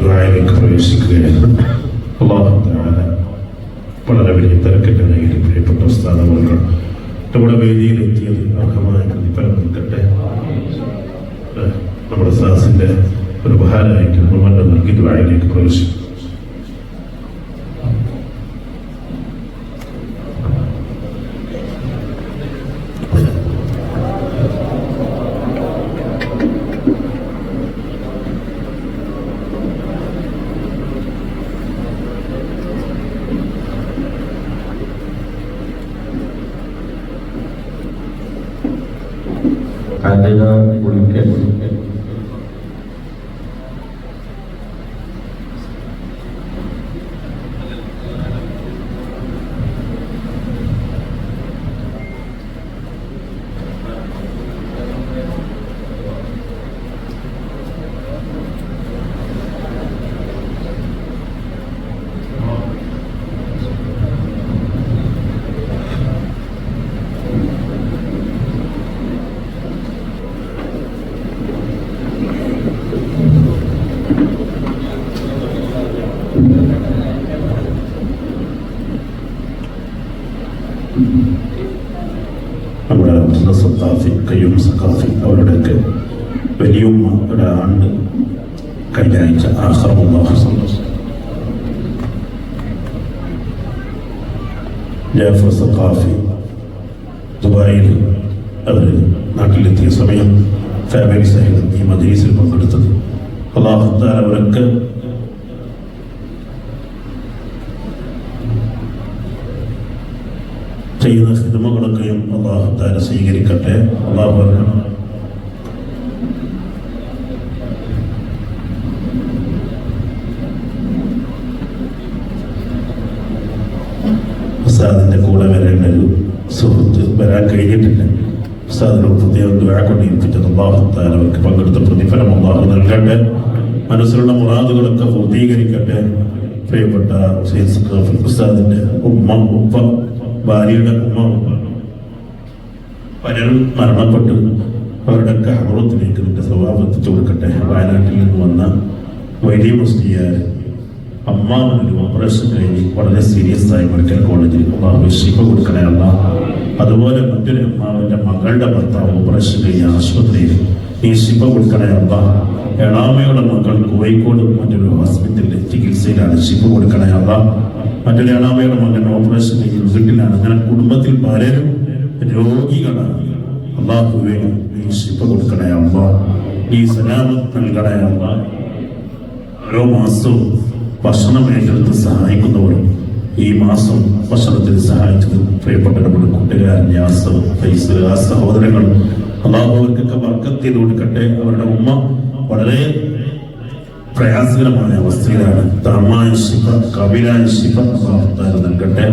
ദുരായിലേക്ക് പ്രവേശിക്കുകയാണ് അള്ളാഹു വളരെ വലിയ തിരക്കിന്റെ ഇടയിൽ പ്രിയപ്പെട്ട സ്ഥാനങ്ങൾ നമ്മുടെ വേദിയിൽ എത്തിയത് അർഹമായ പ്രതിഫലം നൽകട്ടെ. നമ്മുടെ സാസിന്റെ ഒരു ഉപഹാരമായിട്ട് നമ്മൾ നൽകി ദുരായിലേക്ക് പ്രവേശിക്കും. Cátedra Poliquet. നമ്മുടെ സത്താഫി കയ്യൂം സക്കാഫി അവരുടെയൊക്കെ വലിയുമ്മയുടെ ആണ്ട് കഴിഞ്ഞ ആഴ്ച ജാഫർ സക്കാഫി ദുബായിൽ അവർ നാട്ടിലെത്തിയ സമയം ഫാമിലി സഹിതം ഈ മദ്രീസിൽ പങ്കെടുത്തത്. അള്ളാഹുത്താൽ അവരൊക്കെ ചെയ്യുന്ന ഹിതമകളൊക്കെയും അള്ളാഹുത്താല സ്വീകരിക്കട്ടെ. അള്ളാഹു ഉസ്താദിന്റെ കൂടെ വരേണ്ട ഒരു സുഹൃത്ത് വരാൻ കഴിഞ്ഞിട്ടില്ല. ഉസ്താദിനോട് പ്രത്യേകം ദുരാ കൊണ്ട് ഏൽപ്പിച്ചത് അള്ളാഹുത്താല അവർക്ക് പങ്കെടുത്ത പ്രതിഫലം അള്ളാഹു നൽകട്ടെ. മനസ്സിലുള്ള മുറാദുകളൊക്കെ പൂർത്തീകരിക്കട്ടെ. പ്രിയപ്പെട്ട ഉസ്താദിന്റെ ഉമ്മ ഉപ്പ ഭാര്യയുടെ ഉമ്മ പലരും മരണപ്പെട്ടു. അവരുടെയൊക്കെ ഹറത്തിലേക്ക് നിന്റെ സ്വഭാവം എത്തിച്ചു കൊടുക്കട്ടെ. വയനാട്ടിൽ നിന്ന് വന്ന വലിയ മുസ്ലിയാർ അമ്മാവനൊരു ഓപ്പറേഷൻ കഴിഞ്ഞ് വളരെ സീരിയസ് ആയി മെഡിക്കൽ കോളേജിൽ ശിവ കൊടുക്കണേ അല്ല. അതുപോലെ മറ്റൊരു അമ്മാവന്റെ മകളുടെ ഭർത്താവ് ഓപ്പറേഷൻ കഴിഞ്ഞ ആശുപത്രിയിൽ ഈ ശിപ്പ കൊടുക്കണേ എളാമയുടെ മകൾ കോഴിക്കോട് മറ്റൊരു ഹോസ്പിറ്റലിൽ ചികിത്സയിലാണ് ശിപ്പ കൊടുക്കണേ മറ്റൊരു എളാമയുടെ മകൻ ഓപ്പറേഷൻ വീട്ടിലാണ് അങ്ങനെ കുടുംബത്തിൽ പലരും രോഗികളാണ്. അള്ളാഹുവേ നീ ശിപ്പ കൊടുക്കണേ അമ്മ. നീ സലാമത്ത് നൽകണേ അമ്മ. ഓരോ മാസവും ഭക്ഷണം ഏറ്റെടുത്ത് സഹായിക്കുന്നവരും ഈ മാസം ഭക്ഷണത്തിന് സഹായിച്ചത് പ്രിയപ്പെട്ട നമ്മുടെ കൂട്ടുകാരൻ യാസർ ഫൈസ് സഹോദരങ്ങൾ അള്ളാഹു അവർക്കൊക്കെ വർക്കത്തിൽ കൊടുക്കട്ടെ. അവരുടെ ഉമ്മ വളരെ പ്രയാസകരമായ അവസ്ഥയിലാണ് തമായ ശിഫ കവിലായ ശിഫ അള്ളാഹു താല നൽകട്ടെ